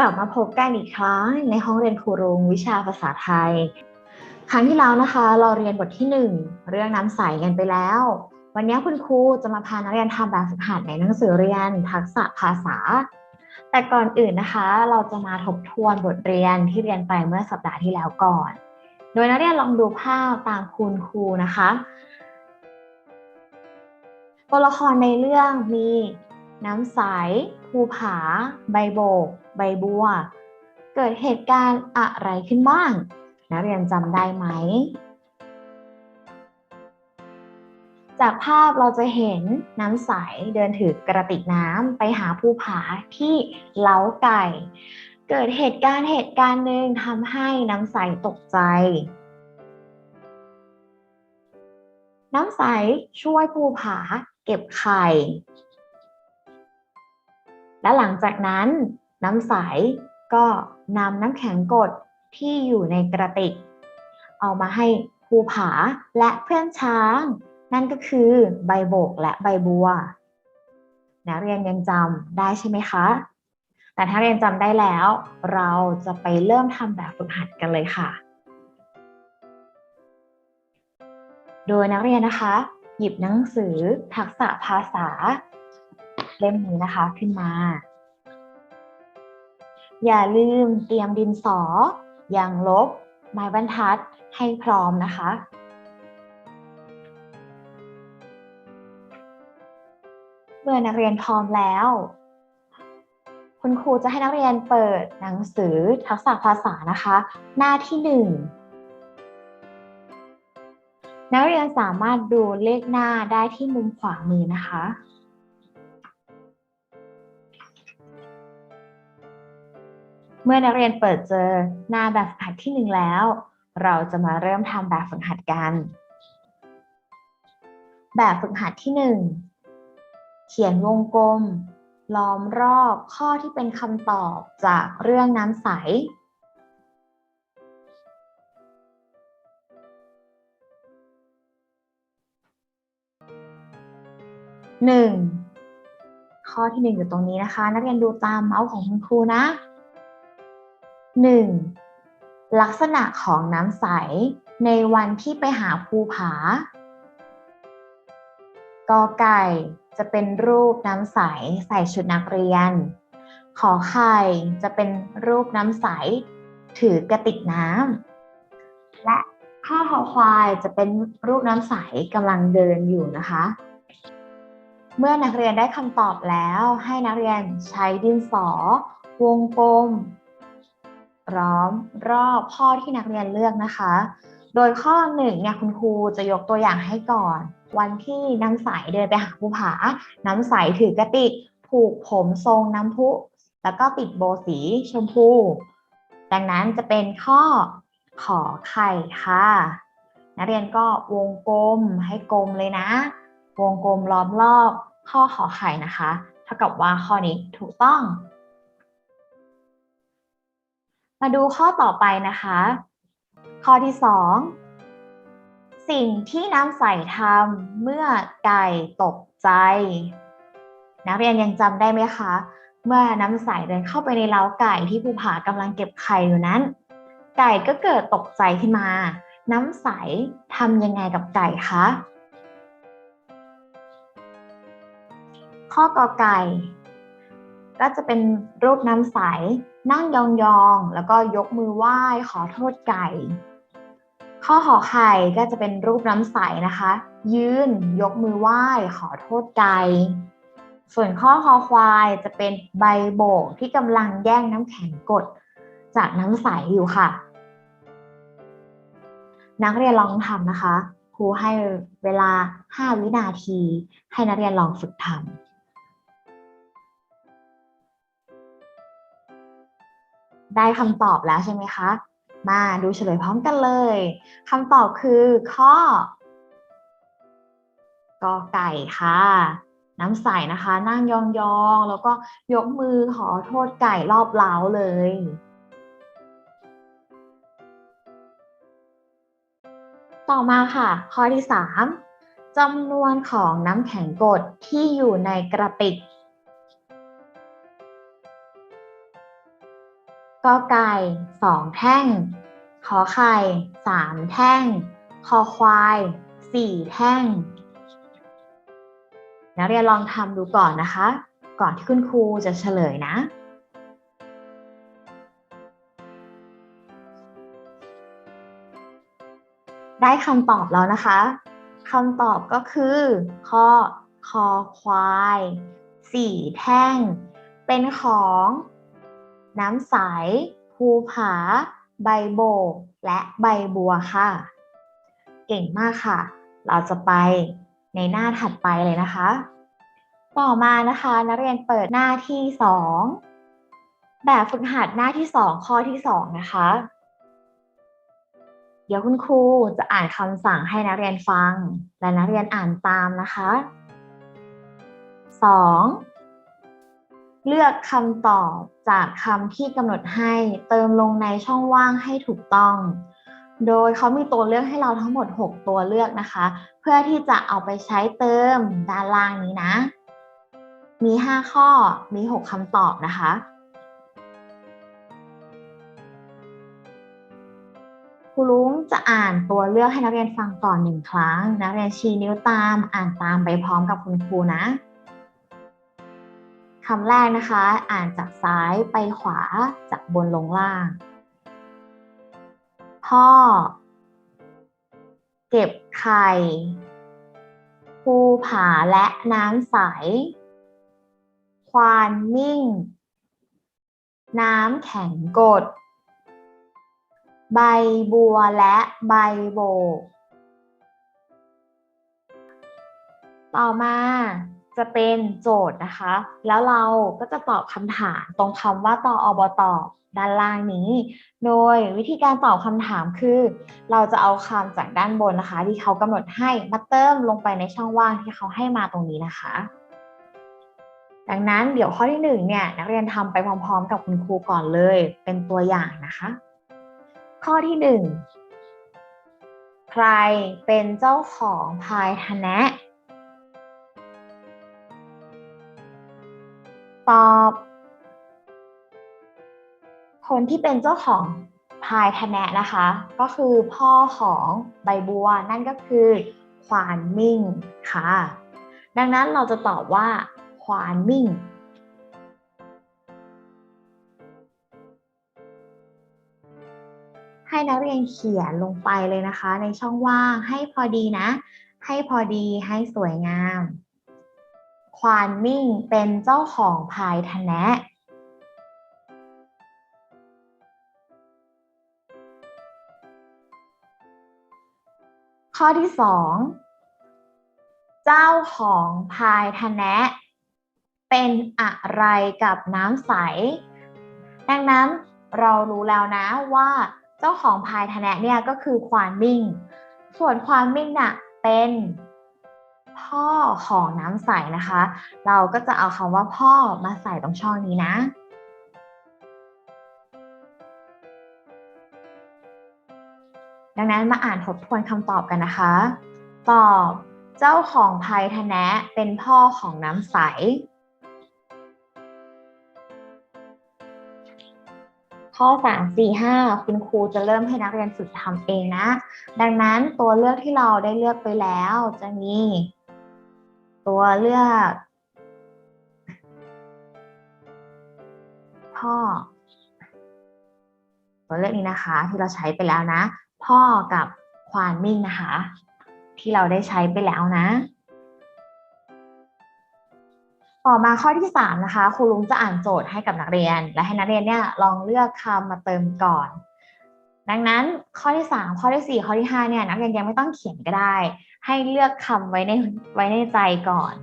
กลับมาพบกันอีกครั้งในห้องเรียนครูรงวิชาภาษาไทย ครั้งที่แล้วนะคะ เราเรียนบทที่ 1 เรื่องน้ำใสกันไปแล้ว วันนี้คุณครูจะมาพานักเรียนทำแบบฝึกหัดในหนังสือเรียน ทักษะภาษา แต่ก่อนอื่นนะคะ เราจะมาทบทวนบทเรียนที่เรียนไปเมื่อสัปดาห์ที่แล้วก่อน โดยนักเรียนลองดูภาพตามคุณครูนะคะ ตัวละครในเรื่องมี น้ำใส ภูผา ใบโบก ใบบัว เกิดเหตุการณ์อะไรขึ้นบ้าง นักเรียนจำได้ไหม จากภาพเราจะเห็นน้ำใสเดินถือกระติกน้ำไปหาภูผาที่เล้าไก่ เกิดเหตุการณ์เหตุการณ์หนึ่งทำให้น้ำใสตกใจ น้ำใสช่วยภูผาเก็บไข่ และหลังจากนั้นน้ำใสก็นำน้ำแข็งกดที่อยู่ในกระติก เอามาให้ภูผาและเพื่อนช้าง นั่นก็คือใบโบกและใบบัวนักเรียนยังจำได้ใช่ไหมคะ แต่ถ้าเรียนจำได้แล้ว เราจะไปเริ่มทำแบบฝึกหัดกันเลยค่ะ โดยนักเรียนนะคะ หยิบหนังสือทักษะภาษา เล่มนี้นะคะขึ้นมา อย่าลืมเตรียมดินสอยางลบ ไม้บรรทัดให้พร้อมนะคะ เมื่อนักเรียนพร้อมแล้ว คุณครูจะให้นักเรียนเปิดหนังสือทักษะภาษานะคะ หน้าที่หนึ่งนักเรียนสามารถดูเลขหน้าได้ที่มุมขวามือนะคะ เมื่อนักเรียนเปิดเจอหน้าแบบฝึกหัดที่หนึ่งแล้ว เราจะมาเริ่มทำแบบฝึกหัดกัน แบบฝึกหัดที่หนึ่งเขียนวงกลม ล้อมรอบข้อที่เป็นคำตอบจากเรื่องน้ำใส หนึ่งข้อที่หนึ่งอยู่ตรงนี้นะคะ นักเรียนดูตามเมาส์ของคุณครูนะ หนึ่งลักษณะของน้ำใสในวันที่ไปหาภูผากอไก่จะเป็นรูปน้ำใสใส่ชุดนักเรียน ขอไข่จะเป็นรูปน้ำใส ถือกระติกน้ำ และข้อหอควายจะเป็นรูปน้ำใสกำลังเดินอยู่นะคะ เมื่อนักเรียนได้คำตอบแล้วให้นักเรียนใช้ดินสอ วงกลม ร้อมรอบข้อที่นักเรียนเลือกนะคะ โดยข้อหนึ่งเนี่ยคุณครูจะยกตัวอย่างให้ก่อน วันที่น้ำใสเดินไปหาภูผา น้ำใสถือกระติกผูกผมทรงน้ำพุ แล้วก็ติดโบสีชมพู ดังนั้นจะเป็นข้อขอไข่ค่ะ นักเรียนก็วงกลมให้กลมเลยนะ วงกลมล้อมรอบข้อขอไข่นะคะ เท่ากับว่าข้อนี้ถูกต้อง มาดูข้อต่อไปนะคะ ข้อที่ 2 สิ่งที่น้ำใสทำเมื่อไก่ตกใจ นักเรียนยังจำได้ไหมคะ เมื่อน้ำใสเดินเข้าไปในเล้าไก่ที่ภูผากำลังเก็บไข่อยู่นั้น ไก่ก็เกิดตกใจขึ้นมา น้ำใสทำยังไงกับไก่คะ ข้อกอไก่ ก็จะเป็นรูปน้ำใส นั่งยองๆ แล้วก็ยกมือไหว้ขอโทษไก่ ข้อหอไข่ก็จะเป็นรูปน้ำใสนะคะ ยืนยกมือไหว้ขอโทษไก่ส่วนข้อคอควายจะเป็นใบโบกที่กำลังแย่งน้ำแข็งกด จากน้ำใสอยู่ค่ะ นักเรียนลองทำนะคะ ครูให้เวลา 5 วินาที ให้นักเรียนลองฝึกทำ ได้คำตอบแล้วใช่ไหมคะ มาดูเฉลยพร้อมกันเลยคำตอบคือข้อกอไก่ค่ะ น้ำใสนะคะ นั่งยองๆ แล้วก็ยกมือขอโทษไก่รอบเล้าเลย ต่อมาค่ะ ข้อที่ 3จำนวนของน้ำแข็งกดที่อยู่ในกระติก กอไก่สองแท่ง ขอไข่สามแท่ง คอควายสี่แท่ง นักเรียนลองทำดูก่อนนะคะ ก่อนที่คุณครูจะเฉลยนะได้คำตอบแล้วนะคะคำตอบก็คือ ข้อคอควายสี่แท่ง เป็นของ น้ำใส ภูผา ใบโบก และใบบัวค่ะ เก่งมากค่ะ เราจะไปในหน้าถัดไปเลยนะคะ ต่อมานะคะ นักเรียนเปิดหน้าที่สองแบบฝึกหัดหน้าที่สองข้อที่สองนะคะ เดี๋ยวคุณครูจะอ่านคำสั่งให้นักเรียนฟัง และนักเรียนอ่านตามนะคะ 2. เลือกคำตอบจากคำที่กำหนดให้เติมลงในช่องว่างให้ถูกต้อง โดยเขามีตัวเลือกให้เราทั้งหมด 6 ตัวเลือกนะคะ เพื่อที่จะเอาไปใช้เติมด้านล่างนี้นะ มี 5 ข้อมี 6คำตอบนะคะ ครูลุงจะอ่านตัวเลือกให้นักเรียนฟังก่อนหนึ่งครั้ง นักเรียนชี้นิ้วตามอ่านตามไปพร้อมกับคุณครูนะ คำแรกนะคะ อ่านจากซ้ายไปขวาจากบนลงล่าง พ่อ เก็บไข่ภูผาและน้ำใส ควานมิ่ง น้ำแข็งกด ใบบัวและใบโบ ต่อมา จะเป็นโจทย์นะคะ แล้วเราก็จะตอบคำถามตรงคำว่าตออบตอด้านล่างนี้ โดยวิธีการตอบคำถามคือ เราจะเอาคำจากด้านบนนะคะ ที่เขากำหนดให้มาเติมลงไปในช่องว่างที่เขาให้มาตรงนี้นะคะ ดังนั้นเดี๋ยวข้อที่หนึ่งเนี่ยนักเรียนทำไปพร้อมๆ กับคุณครูก่อนเลย เป็นตัวอย่างนะคะ ข้อที่หนึ่งใครเป็นเจ้าของพายทะแนะ ตอบ คนที่เป็นเจ้าของพายทะแนะนะคะ ก็คือพ่อของใบบัวนั่นก็คือควานมิ่งค่ะ ดังนั้นเราจะตอบว่าควานมิ่งให้นักเรียนเขียนลงไปเลยนะคะ ในช่องว่างให้พอดีนะ ให้พอดีให้สวยงาม ควานมิ่งเป็นเจ้าของพายทะแนะข้อที่สองเจ้าของพายทะแนะ เป็นอะไรกับน้ำใส ดังนั้นเรารู้แล้วนะว่าเจ้าของพายทะแนะเนี่ยก็คือควานมิ่ง ส่วนควานมิ่งน่ะเป็น พ่อของน้ำใสนะคะ เราก็จะเอาคำว่าพ่อมาใส่ตรงช่องนี้นะ ดังนั้นมาอ่านทบทวนคำตอบกันนะคะ ตอบเจ้าของพายทะแนะเป็นพ่อของน้ำใส ข้อ 3 4 5 คุณครูจะเริ่มให้นักเรียนฝึกทำเองนะ ดังนั้นตัวเลือกที่เราได้เลือกไปแล้วจะมี ตัวเลือก พ่อ ตัวเลือกนี้นะคะ ที่เราใช้ไปแล้วนะ พ่อกับควานมิ่งนะคะ ที่เราได้ใช้ไปแล้วนะ ต่อมาข้อที่3นะคะครูลุงจะอ่านโจทย์ให้กับนักเรียน และให้นักเรียนเนี่ยลองเลือกคำมาเติมก่อน ดังนั้นข้อที่ 3 ข้อที่ 4 ข้อที่ 5 เนี่ยนักเรียนยังไม่ต้องเขียนก็ได้ ให้เลือกคำไว้ในไว้ในใจก่อน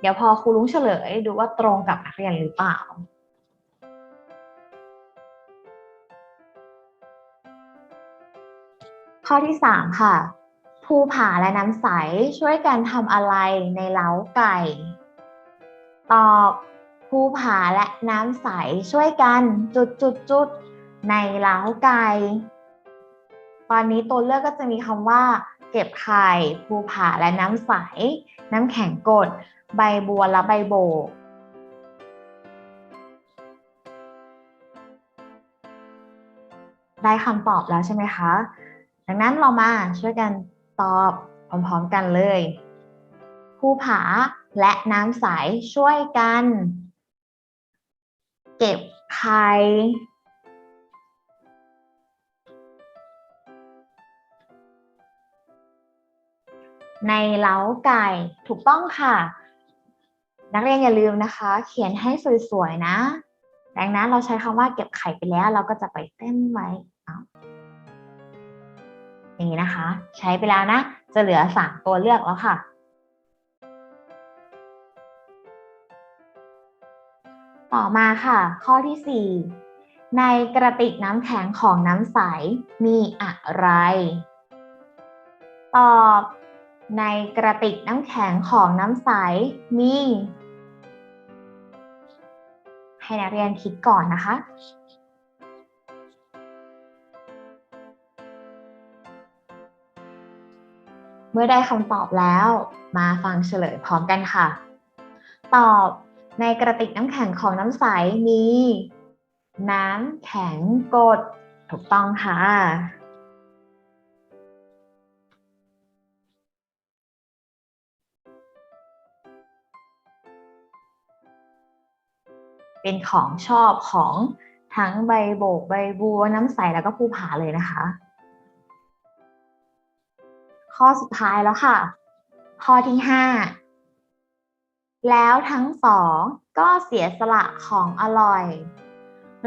เดี๋ยวพอครูลุงเฉลยดูว่าตรงกับนักเรียนหรือเปล่า ข้อที่ 3 ค่ะ ภูผาและน้ำใสช่วยกันทำอะไรในเล้าไก่ ตอบภูผาและน้ำใสช่วยกันจุดจุดจุด ในเล้าไก่ตอนนี้ตัวเลือกก็จะมีคำว่า เก็บไข่ภูผาและน้ำใส น้ำแข็งกด ใบบัวและใบโบกได้คำตอบแล้วใช่ไหมคะ ดังนั้นเรามาช่วยกันตอบพร้อมๆกันเลย ภูผาและน้ำใสช่วยกัน เก็บไข่ ในเล้าไก่ถูกต้องค่ะ นักเรียนอย่าลืมนะคะ เขียนให้สวยๆนะดังนั้นเราใช้คำว่าเก็บไข่ไปแล้ว เราก็จะไปเต้นไว้เอาอย่างนี้นะคะ ใช้ไปแล้วนะ จะเหลือสามตัวเลือกแล้วค่ะ ต่อมาค่ะ ข้อที่4ในกระติกน้ำแข็งของน้ำใสมีอะไร ตอบ ในกระติกน้ำแข็งของน้ำใสมี ให้นักเรียนคิดก่อนนะคะ เมื่อได้คำตอบแล้ว มาฟังเฉลยพร้อมกันค่ะ ตอบในกระติกน้ำแข็งของน้ำใสมี น้ำแข็งกดถูกต้องค่ะ เป็นของชอบของทั้งใบโบกใบบัวน้ำใสแล้วก็ภูผาเลยนะคะ ข้อสุดท้ายแล้วค่ะ ข้อที่ห้าแล้วทั้งสองก็เสียสละของอร่อย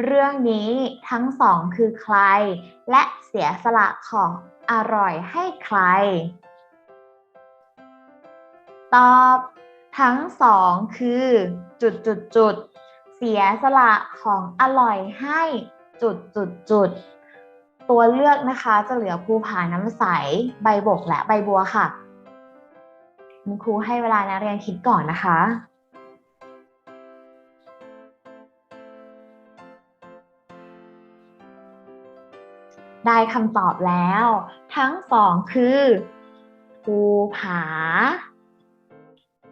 เรื่องนี้ทั้งสองคือใคร และเสียสละของอร่อยให้ใคร ตอบ ทั้งสองคือจุดจุดจุด เสียสละของอร่อยให้จุดจุดจุดตัวเลือกนะคะจะเหลือภูผาน้ำใสใบบกและใบบัวค่ะคุณครูให้เวลานักเรียนคิดก่อนนะคะ ได้คำตอบแล้ว ทั้งสองคือภูผา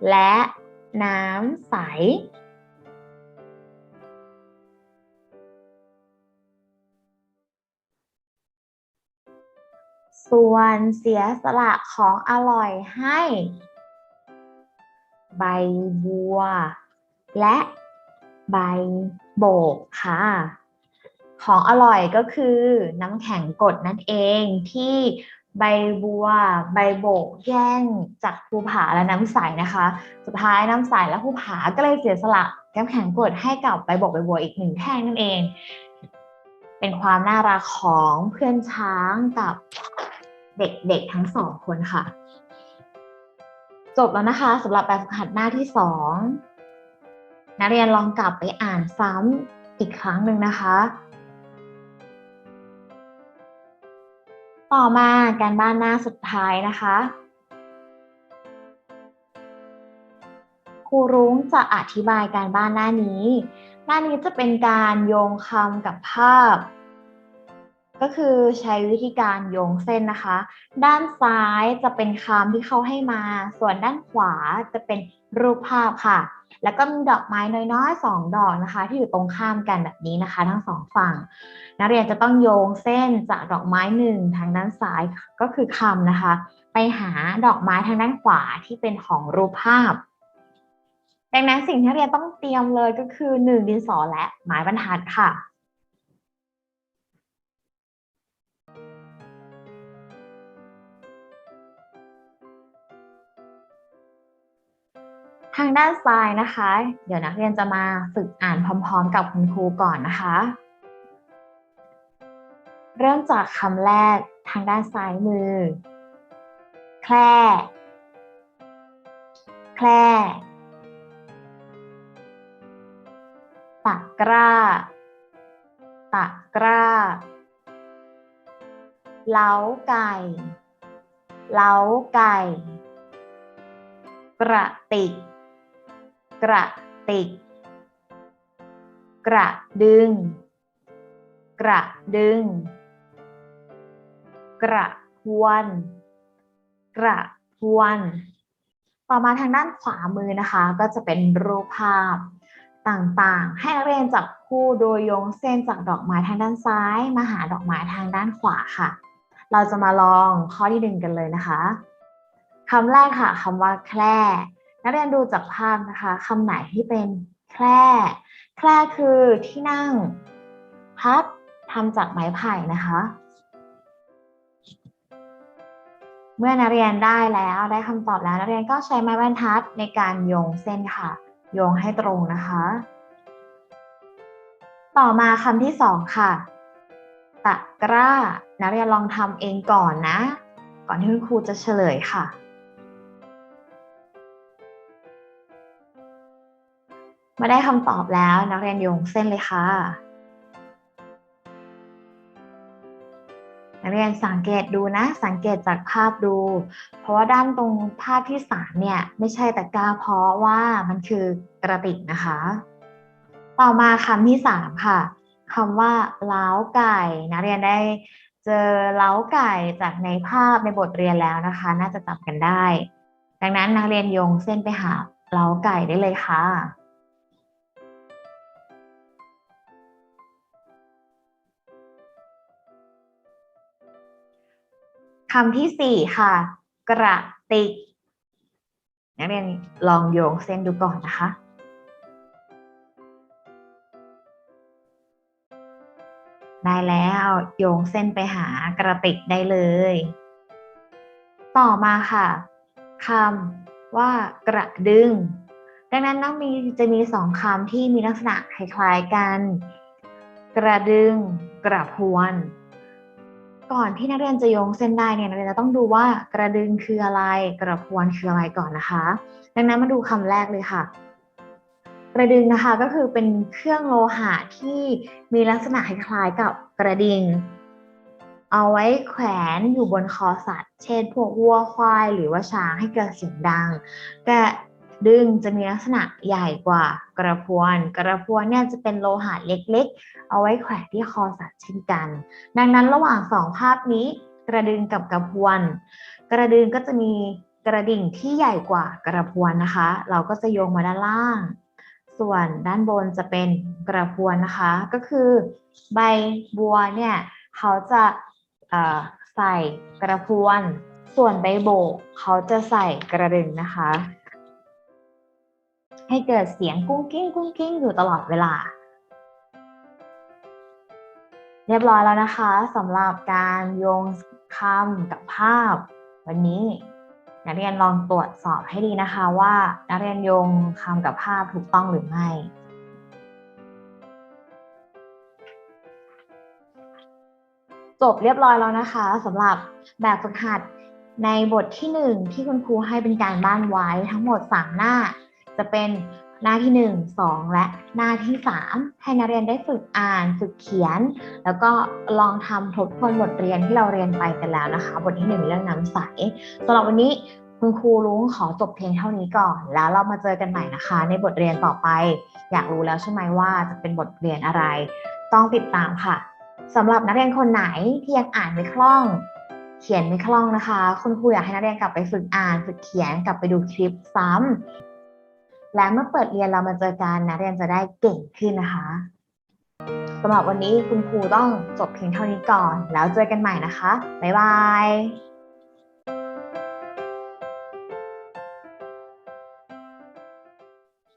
และน้ำใส ส่วนเสียสละของอร่อยให้ ใบบัว และใบโบกค่ะ ของอร่อยก็คือน้ำแข็งกดนั่นเองที่ใบบัว ใบโบกแย่งจากภูผาและน้ำใสนะคะ สุดท้ายน้ำใสและภูผาก็เลยเสียสละน้ำแข็งกดให้กับใบโบกใบบัวอีกหนึ่งแท่งนั่นเอง เป็นความน่ารักของเพื่อนช้างกับ เด็กๆทั้งสองคนค่ะ จบแล้วนะคะสำหรับแบบฝึกหัดหน้าที่สองนักเรียนลองกลับไปอ่านซ้ำอีกครั้งหนึ่งนะคะ ต่อมาการบ้านหน้าสุดท้ายนะคะครูรุ้งจะอธิบายการบ้านหน้านี้ หน้านี้จะเป็นการโยงคำกับภาพ ก็คือใช้วิธีการโยงเส้นนะคะ ด้านซ้ายจะเป็นคำที่เขาให้มา ส่วนด้านขวาจะเป็นรูปภาพค่ะ แล้วก็มีดอกไม้น้อยๆสองดอกนะคะ ที่อยู่ตรงข้ามกันแบบนี้นะคะ ทั้งสองฝั่ง นักเรียนจะต้องโยงเส้นจากดอกไม้หนึ่งทางด้านซ้ายก็คือคำนะคะ ไปหาดอกไม้ทางด้านขวาที่เป็นของรูปภาพดังนั้นสิ่งที่เรียนต้องเตรียมเลยก็คือหนึ่งดินสอและไม้บรรทัดค่ะ ทางด้านซ้ายนะคะ เดี๋ยวนักเรียนจะมาฝึกอ่านพร้อม ๆ กับคุณครูก่อนนะคะ เริ่มจากคำแรกทางด้านซ้ายมือ แคร่แคร่ตะกร้า ตะกร้า เล้าไก่ เล้าไก่ กระติก กระติก กระดึง กระดึง กระพวน กระพวน ต่อมาทางด้านขวามือนะคะ ก็จะเป็นรูปภาพต่างๆ ให้นักเรียนจับคคู่โดยโยงเส้นจากดอกไม้ทางด้านซ้าย มาหาดอกไม้ทางด้านขวาค่ะ เราจะมาลองข้อที่หนึ่งกันเลยนะคะคำแรกค่ะคำว่าแคร่ นักเรียนดูจากภาพนะคะคำไหนที่เป็นแคร่แคร่คือที่นั่ง พับทำจากไม้ไผ่นะคะ เมื่อนักเรียนได้แล้วได้คำตอบแล้วนักเรียนก็ใช้ไม้บรรทัดในการโยงเส้นค่ะ โยงให้ตรงนะคะ ต่อมาคำที่สองค่ะตะกร้า นักเรียนลองทำเองก่อนนะ ก่อนที่คุณครูจะเฉลยค่ะ มื่อได้คำตอบแล้วนักเรียนโยงเส้นเลยค่ะ นักเรียนสังเกตดูนะ สังเกตจากภาพดู เพราะว่าด้านตรงภาพที่สามเนี่ย ไม่ใช่ตะกร้าเพราะว่ามันคือกระติกนะคะ ต่อมาคำที่สามค่ะคำว่าเล้าไก่นักเรียนได้เจอเล้าไก่จากในภาพในบทเรียนแล้วนะคะ น่าจะจำกันได้ ดังนั้นนักเรียนโยงเส้นไปหาเล้าไก่ได้เลยค่ะ คำที่สี่ค่ะ กระติกนักเรียนลองโยงเส้นดูก่อนนะคะ ได้แล้วโยงเส้นไปหากระติกได้เลย ต่อมาค่ะคำว่ากระดึง ดังนั้นต้องมีจะมีสองคำที่มีลักษณะคล้ายๆกัน กระดึง กระพวน ก่อนที่นักเรียนจะโยงเส้นได้เนี่ยนักเรียนจะต้องดูว่ากระดึงคืออะไร กระพวนคืออะไรก่อนนะคะ ดังนั้นมาดูคำแรกเลยค่ะ กระดึงนะคะก็คือเป็นเครื่องโลหะที่มีลักษณะคล้ายๆกับกระดิ่งเอาไว้แขวนอยู่บนคอสัตว์ เช่นพวกวัวควายหรือว่าช้างให้เกิดเสียงดังกระ ดึงจะมีลักษณะใหญ่กว่ากระพวน กระพวนเนี่ยจะเป็นโลหะเล็กๆ เอาไว้แขวนที่คอสัตว์เช่นกัน ดังนั้นระหว่างสองภาพนี้ กระดึงกับกระพวน กระดึงก็จะมีกระดิ่งที่ใหญ่กว่ากระพวนนะคะ เราก็จะโยงมาด้านล่าง ส่วนด้านบนจะเป็นกระพวนนะคะ ก็คือใบบัวเนี่ยเขาจะใส่กระพวน ส่วนใบโบกเขาจะใส่กระดึงนะคะ ให้เกิดเสียงกุ้งกิ้งกุ้งกิ้งอยู่ตลอดเวลา เรียบร้อยแล้วนะคะสำหรับการโยงคำกับภาพ วันนี้นักเรียนลองตรวจสอบให้ดีนะคะว่านักเรียนโยงคำกับภาพถูกต้องหรือไม่จบเรียบร้อยแล้วนะคะสำหรับแบบฝึกหัดในบทที่ 1 ที่คุณครูให้เป็นการบ้านไว้ทั้งหมด 3 หน้า จะเป็นหน้าที่ 1 2 และหน้าที่ 3 ให้นักเรียนได้ฝึกอ่านฝึกเขียน แล้วก็ลองทำทบทวนบทเรียนที่เราเรียนไปกันแล้วนะคะ บทที่ 1 เรื่องน้ำใสสำหรับวันนี้คุณครูลุงขอจบเพียงเท่านี้ก่อน แล้วเรามาเจอกันใหม่นะคะ ในบทเรียนต่อไป อยากรู้แล้วใช่ไหมว่าจะเป็นบทเรียนอะไร ต้องติดตามค่ะสำหรับนักเรียนคนไหนที่ยังอ่านไม่คล่อง เขียนไม่คล่องนะคะ คุณครูอยากให้นักเรียนกลับไปฝึกอ่าน ฝึกเขียนกลับไปดูคลิปซ้ำ และเมื่อเปิดเรียนเรามาเจอกันนักเรียนจะได้เก่งขึ้นนะคะสำหรับวันนี้คุณครูต้องจบเพียงเท่านี้ก่อน แล้วเจอกันใหม่นะคะ บ๊ายบาย